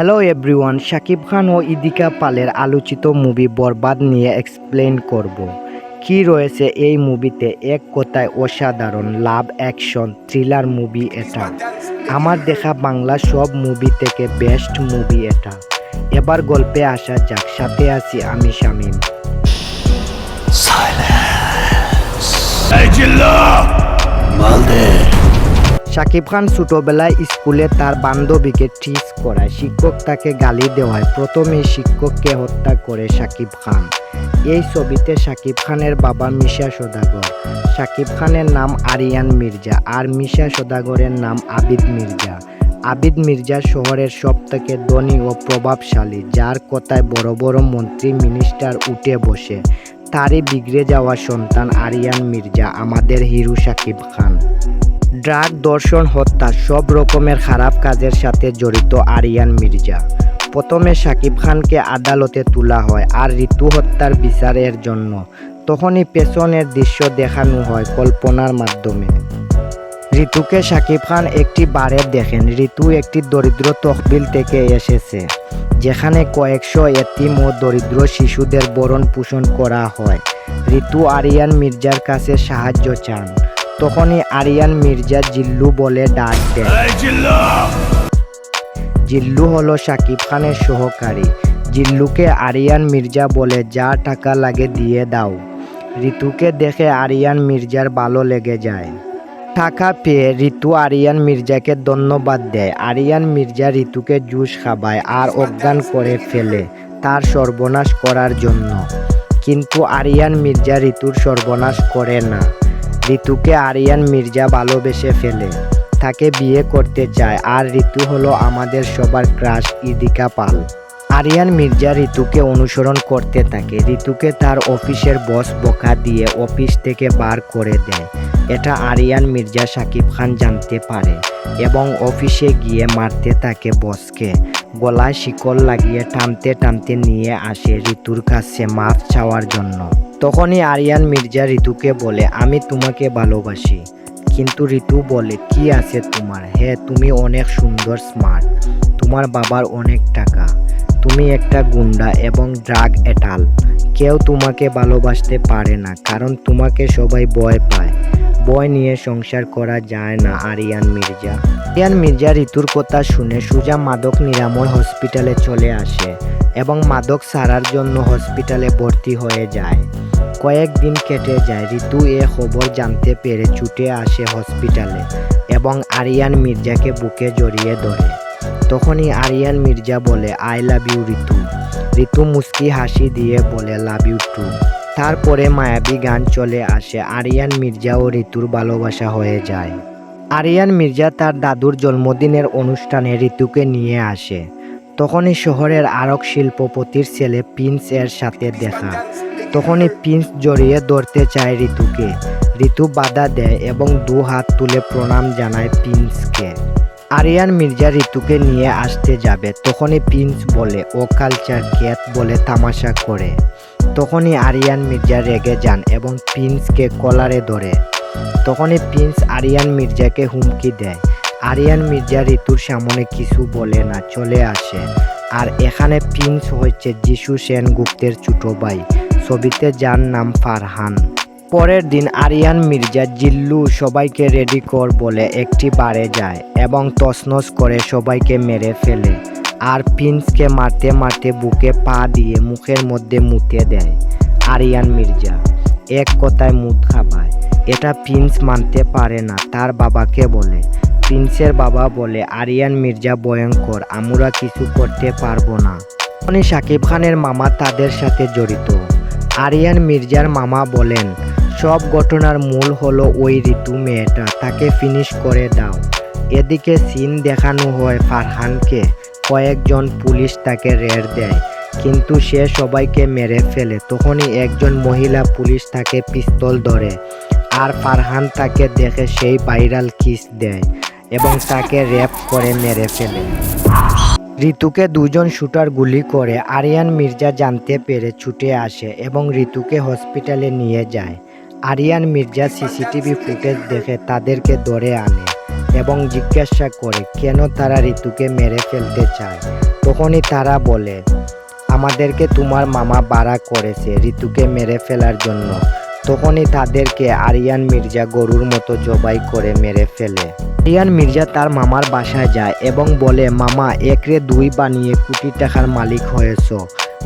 Hello everyone Shakib Khan ও ইদিকা পালের আলোচিত মুভি বরবাদ নিয়ে এক্সপ্লেন করব। কি রয়েছে এই মুভিতে এক কথায় অসাধারণ, লাভ অ্যাকশন থ্রিলার মুভি এটা। আমার দেখা বাংলা সব মুভি থেকে বেস্ট মুভি এটা। এবার গল্পে আসা যাক, সাথে আছি আমি শামীম। শাকিব খান ছোটবেলায় স্কুলে তার বান্ধবীকে টিস করায়। শিক্ষক তাকে গালি দেওয়ায়। প্রথমে শিক্ষককে হত্যা করে শাকিব খান। এই ছবিতে শাকিব খানের বাবা মিশা সদাগর। শাকিব খানের নাম আরিয়ান মির্জা আর মিশা সদাগরের নাম আবিদ মির্জা। আবিদ মির্জা শহরের সবথেকে ধনী ও প্রভাবশালী, যার কথায় বড় বড় মন্ত্রী, মিনিস্টার উঠে বসে। তারই বিগড়ে যাওয়া সন্তান আরিয়ান মির্জা, আমাদের হিরু শাকিব খান। ড্রাগ দর্শন, হত্যা, সব রকমের খারাপ কাজের সাথে জড়িত আরিয়ান মির্জা। প্রথমে শাকিব খানকে আদালতে তোলা হয় আর ঋতু হত্যার বিচারের জন্য। তখনই পেছনের দৃশ্য দেখানো হয় কল্পনার মাধ্যমে। ঋতুকে শাকিব খান একটি বারে দেখেন। ঋতু একটি দরিদ্র তহবিল থেকে এসেছে, যেখানে কয়েকশো এতিম ও দরিদ্র শিশুদের বরণ পোষণ করা হয়। ঋতু আরিয়ান মির্জার কাছে সাহায্য চান। তখনই আরিয়ান মির্জা জিল্লু বলে ডাক দেয়। জিল্লু হলো শাকিব খানের সহকারী। জিল্লুকে আরিয়ান মির্জা বলে যা টাকা লাগে দিয়ে দাও। ঋতুকে দেখে আরিয়ান মির্জার ভালো লেগে যায়। টাকা পেয়ে ঋতু আরিয়ান মির্জাকে ধন্যবাদ দেয়। আরিয়ান মির্জা ঋতুকে জুস খাবায় আর অজ্ঞান করে ফেলে তার সর্বনাশ করার জন্য। কিন্তু আরিয়ান মির্জা ঋতুর সর্বনাশ করে না। ঋতুকে আরিয়ান মির্জা ভালোবেসে ফেলে। তাকে বিয়ে করতে চায়। আর ঋতু হলো আমাদের সবার ক্রাশ ইদিকা পাল। আরিয়ান মির্জা ঋতুকে অনুসরণ করতে থাকে। ঋতুকে তার অফিসের বস বকা দিয়ে অফিস থেকে বার করে দেয়। এটা আরিয়ান মির্জা সাকিব খান জানতে পারে এবং অফিসে গিয়ে মারতে থাকে বসকে। গলায় শিকল লাগিয়ে টানতে টানতে নিয়ে আসে ঋতুর কাছে মাফ চাওয়ার জন্য। তখনই আরিয়ান মির্জা ঋতুকে বলে, আমি তোমাকে ভালোবাসি। কিন্তু ঋতু বলে, কি আছে তোমার? হ্যাঁ তুমি অনেক সুন্দর স্মার্ট তোমার বাবার অনেক টাকা। তুমি একটা গুন্ডা এবং ড্রাগ এটাল কেউ তোমাকে ভালোবাসতে পারে না, কারণ তোমাকে সবাই ভয় পায়। ভয় নিয়ে সংসার করা যায় না, আরিয়ান মির্জা। আরিয়ান মির্জা ঋতুর কথা শুনে সুজা মাদক নিরাময় হসপিটালে চলে আসে এবং মাদক সারার জন্য হসপিটালে ভর্তি হয়ে যায়। কয়েকদিন কেটে যায় ঋতু এ খবর জানতে পেরে ছুটে আসে হসপিটালে এবং আরিয়ান মির্জাকে বুকে জড়িয়ে ধরে তখনই আরিয়ান মির্জা বলে, আই লাভ ইউ, ঋতু। ঋতু মুস্কি হাসি দিয়ে বলে, লাভ ইউ টু তারপরে মায়াবী গান চলে আসে আরিয়ান মির্জা ও ঋতুর ভালোবাসা হয়ে যায়। আরিয়ান মির্জা তার দাদুর জন্মদিনের অনুষ্ঠানে ঋতুকে নিয়ে আসে। তখনই শহরের আরক শিল্পপতির ছেলে প্রিন্স এর সাথে দেখা। তখনই প্রিন্স জড়িয়ে ধরতে চায় ঋতুকে। ঋতু বাধা দেয় এবং দু হাত তুলে প্রণাম জানায় প্রিন্সকে আরিয়ান, মির্জা ঋতুকে নিয়ে আসতে যাবে। তখনই প্রিন্স বলে, ও কালচার ক্যাত বলে তামাশা করে। তখনই আরিয়ান, মির্জা রেগে যান এবং প্রিন্সকে কলারে ধরে। তখনই প্রিন্স আরিয়ান, মির্জাকে হুমকি দেয়। আরিয়ান, মির্জা ঋতুর সামনে কিছু বলে না, চলে আসে। আর এখানে প্রিন্স হচ্ছে যিশু সেনগুপ্তের ছোট ভাই। ছবিতে যার নাম ফারহান। পরের দিন আরিয়ান, মির্জা, জিল্লু সবাইকে রেডি কর বলে একটি বারে যায় এবং তছনছ করে সবাইকে মেরে ফেলে আর প্রিন্সকে মারতে মারতে বুকে পা দিয়ে মুখের মধ্যে মুতে দেয় আরিয়ান, মির্জা। এক কথায় মুখ খাবায়। এটা প্রিন্স মানতে পারে না, তার বাবাকে বলে। প্রিন্সের বাবা বলে, আরিয়ান, মির্জা, ভয়ঙ্কর, আমরা কিছু করতে পারব না। তখনই সাকিব খানের মামা তাদের সাথে জড়িত। আরিয়ান মির্জার মামা বলেন, সব ঘটনার মূল হলো ওই ঋতু মেয়েটা, তাকে ফিনিশ করে দাও। এদিকে সিন দেখানো হয় ফারহানকে। কয়েকজন পুলিশ তাকে রেড দেয়, কিন্তু সে সবাইকে মেরে ফেলে। তখনই একজন মহিলা পুলিশ তাকে পিস্তল ধরে আর ফারহান তাকে দেখে সেই ভাইরাল কিস দেয় এবং তাকে র্যাপ করে মেরে ফেলে। ঋতুকে দুজন শুটার গুলি করে আরিয়ান মির্জা জানতে পেরে ছুটে আসে এবং ঋতুকে হসপিটালে নিয়ে যায়। আরিয়ান মির্জা সিসিটিভি ফুটেজ দেখে তাদেরকে ধরে আনে এবং জিজ্ঞাসা করে, কেন তারা ঋতুকে মেরে ফেলতে চায়? তখনই তারা বলে, আমাদেরকে তোমার মামা বাড়া করেছে ঋতুকে মেরে ফেলার জন্য। তখনই তাদেরকে আরিয়ান মির্জা গরুর মতো জবাই করে মেরে ফেলে। আরিয়ান মির্জা তার মামার বাসায় যায় এবং বলে, মামা, একরে দুই বানিয়ে কোটি টাকার মালিক হয়েছ।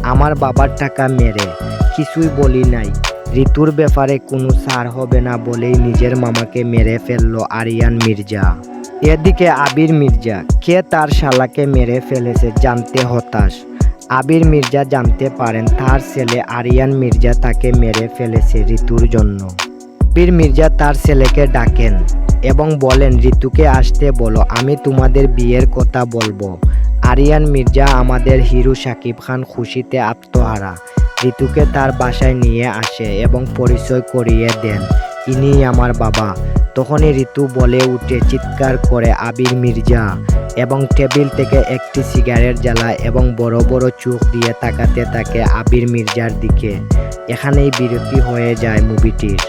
আমার বাবার টাকা মেরে। কিছুই বলি নাই। ঋতুর ব্যাপারে কোনো সার হবে না বলেই নিজের মামাকে মেরে ফেলল আরিয়ান মির্জা। এদিকে আবির মির্জা, কে তার শালাকে মেরে ফেলেছে জানতে হতাশ। আবির মির্জা জানতে পারেন তার ছেলে আরিয়ান মির্জা তাকে মেরে ফেলেছে ঋতুর জন্য। আবির মির্জা তার ছেলেকে ডাকেন। এবং বলেন, ঋতুকে আসতে বলো, আমি তোমাদের বিয়ের কথা বলব। আরিয়ান মির্জা আমাদের হিরো সাকিব খান খুশিতে আত্মহারা। ঋতুকে তার বাসায় নিয়ে আসে এবং পরিচয় করিয়ে দেন ইনি আমার বাবা। তখনই ঋতু বলে উঠে চিৎকার করে, আবির মির্জা। এবং টেবিল থেকে একটি সিগারেট জ্বালায় এবং বড় বড় চোখ দিয়ে তাকাতে থাকে আবির মির্জার দিকে। এখানেই বিরতি হয়ে যায় মুভিটির।